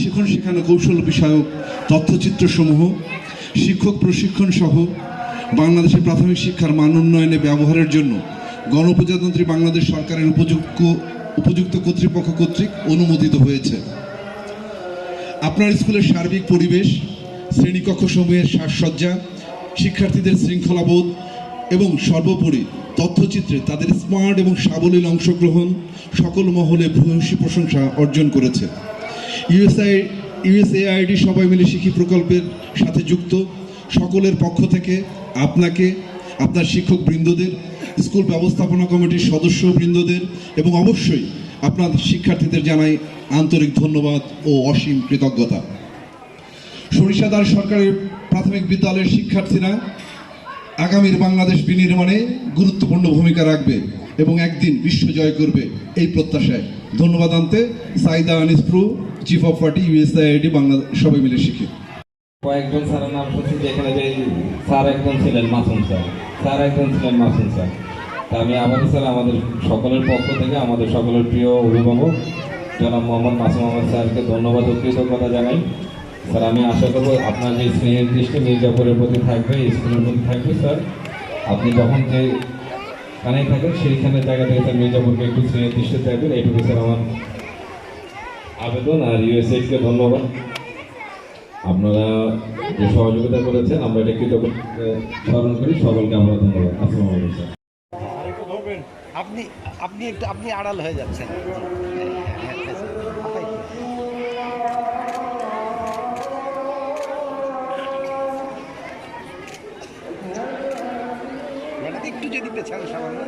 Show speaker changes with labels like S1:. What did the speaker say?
S1: শিখন শেখানো কৌশল বিষয়ক তথ্যচিত্রসমূহ, শিক্ষক প্রশিক্ষণ সহ বাংলাদেশের প্রাথমিক শিক্ষার মান উন্নয়নে ব্যবহারের জন্য গণপ্রজাতন্ত্রী বাংলাদেশ সরকারের উপযুক্ত উপযুক্ত কর্তৃপক্ষ কর্তৃক অনুমোদিত হয়েছে। আপনার স্কুলের সার্বিক পরিবেশ, শ্রেণীকক্ষসমূহের সাজসজ্জা, শিক্ষার্থীদের শৃঙ্খলাবোধ এবং সর্বোপরি তথ্যচিত্রে তাদের স্মার্ট এবং সাবলীল অংশগ্রহণ সকল মহলে ভূয়সী প্রশংসা অর্জন করেছে। ইউএসআই ইউএসএআইডি সবাই মিলে শিখি প্রকল্পের সাথে যুক্ত। সকলের পক্ষ থেকে আপনাকে, আপনার শিক্ষক বৃন্দদের, স্কুল ব্যবস্থাপনা কমিটির সদস্য বৃন্দদের, এবং অবশ্যই আপনার শিক্ষার্থীদের জানাই আন্তরিক ধন্যবাদ ও অসীম কৃতজ্ঞতা। সরিষাদার সরকারের প্রাথমিক বিদ্যালয়ের শিক্ষার্থীরা আগামীর বাংলাদেশ বিনির্মাণে গুরুত্বপূর্ণ ভূমিকা রাখবে এবং একদিন বিশ্ব জয় করবে এই প্রত্যাশায়। ধন্যবাদ আনতে, Saida আনিসপ্রু chief of party USAID Bangla সবাই মিলে শিখে।
S2: কয়েকজন স্যারের নাম শুনছি, যেখানে যে স্যার একজন ছিলেন মাসুম স্যার। স্যার একজন ছিলেন মাসুম স্যার। তা আমি আমাদের স্যার, আমাদের সকলের পক্ষ থেকে, আমাদের সকলের প্রিয় অভিভাবক, জনাব মোহাম্মদ মাসুম আহমদ স্যারকে ধন্যবাদ ও কৃতজ্ঞতা জানাই। স্যার, আমি আশা করব আপনার যে স্নেহের দৃষ্টি মির্জাপুরের প্রতি থাকবে স্কুলের প্রতি থাকবে, স্যার। আপনি যখন যে কানেই থাকেন, সেইখানে জায়গা থেকে স্যার মির্জাপুরকে একটু স্নেহের দৃষ্টি থাকবেন এইটুকু স্যার আমার আবেদন আর ইউএসএইডকে ধন্যবাদ। আপনারা যে সহযোগিতা করেছেন, আমরা এটা কৃতজ্ঞ স্মরণ করি। সকলকে আমরা ধন্যবাদ। আসসালামু আলাইকুম
S3: আপনি আপনি একটু, আপনি আড়াল হয়ে যাচ্ছেন। একটু যদি পেছান সামান্য